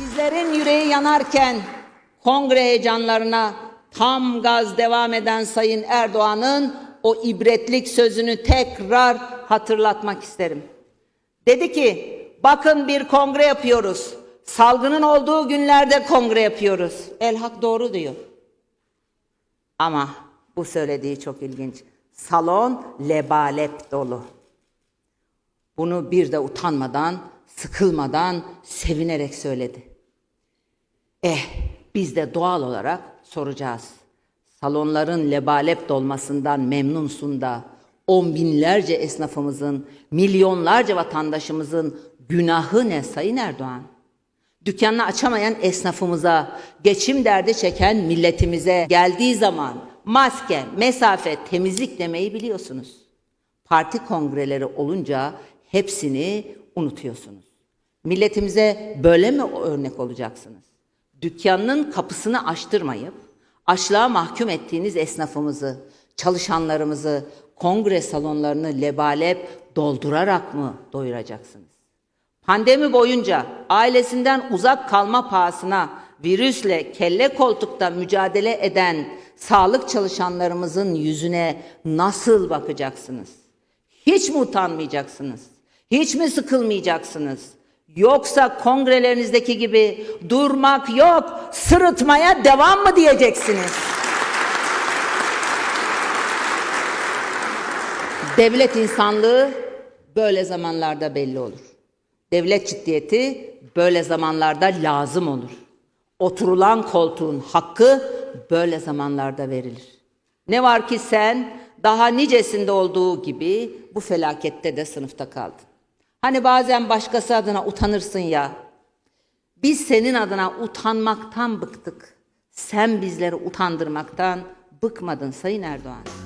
Bizlerin yüreği yanarken kongre heyecanlarına tam gaz devam eden Sayın Erdoğan'ın o ibretlik sözünü tekrar hatırlatmak isterim. Dedi ki bakın bir kongre yapıyoruz. Salgının olduğu günlerde kongre yapıyoruz. Elhak doğru diyor. Ama bu söylediği çok ilginç. Salon lebalep dolu. Bunu bir de utanmadan, sıkılmadan, sevinerek söyledi. Eh, biz de doğal olarak soracağız. Salonların lebalep dolmasından memnunsun da on binlerce esnafımızın, milyonlarca vatandaşımızın günahı ne Sayın Erdoğan? Dükkanını açamayan esnafımıza, geçim derdi çeken milletimize geldiği zaman maske, mesafe, temizlik demeyi biliyorsunuz. Parti kongreleri olunca hepsini unutuyorsunuz. Milletimize böyle mi örnek olacaksınız? Dükkanının kapısını açtırmayıp açlığa mahkum ettiğiniz esnafımızı, çalışanlarımızı, kongre salonlarını lebalep doldurarak mı doyuracaksınız? Pandemi boyunca ailesinden uzak kalma pahasına virüsle kelle koltukta mücadele eden sağlık çalışanlarımızın yüzüne nasıl bakacaksınız? Hiç mi utanmayacaksınız? Hiç mi sıkılmayacaksınız? Yoksa kongrelerinizdeki gibi durmak yok, sırıtmaya devam mı diyeceksiniz? Devlet insanlığı böyle zamanlarda belli olur. Devlet ciddiyeti böyle zamanlarda lazım olur. Oturulan koltuğun hakkı böyle zamanlarda verilir. Ne var ki sen daha nicesinde olduğu gibi bu felakette de sınıfta kaldın. Hani bazen başkası adına utanırsın ya. Biz senin adına utanmaktan bıktık. Sen bizleri utandırmaktan bıkmadın Sayın Erdoğan.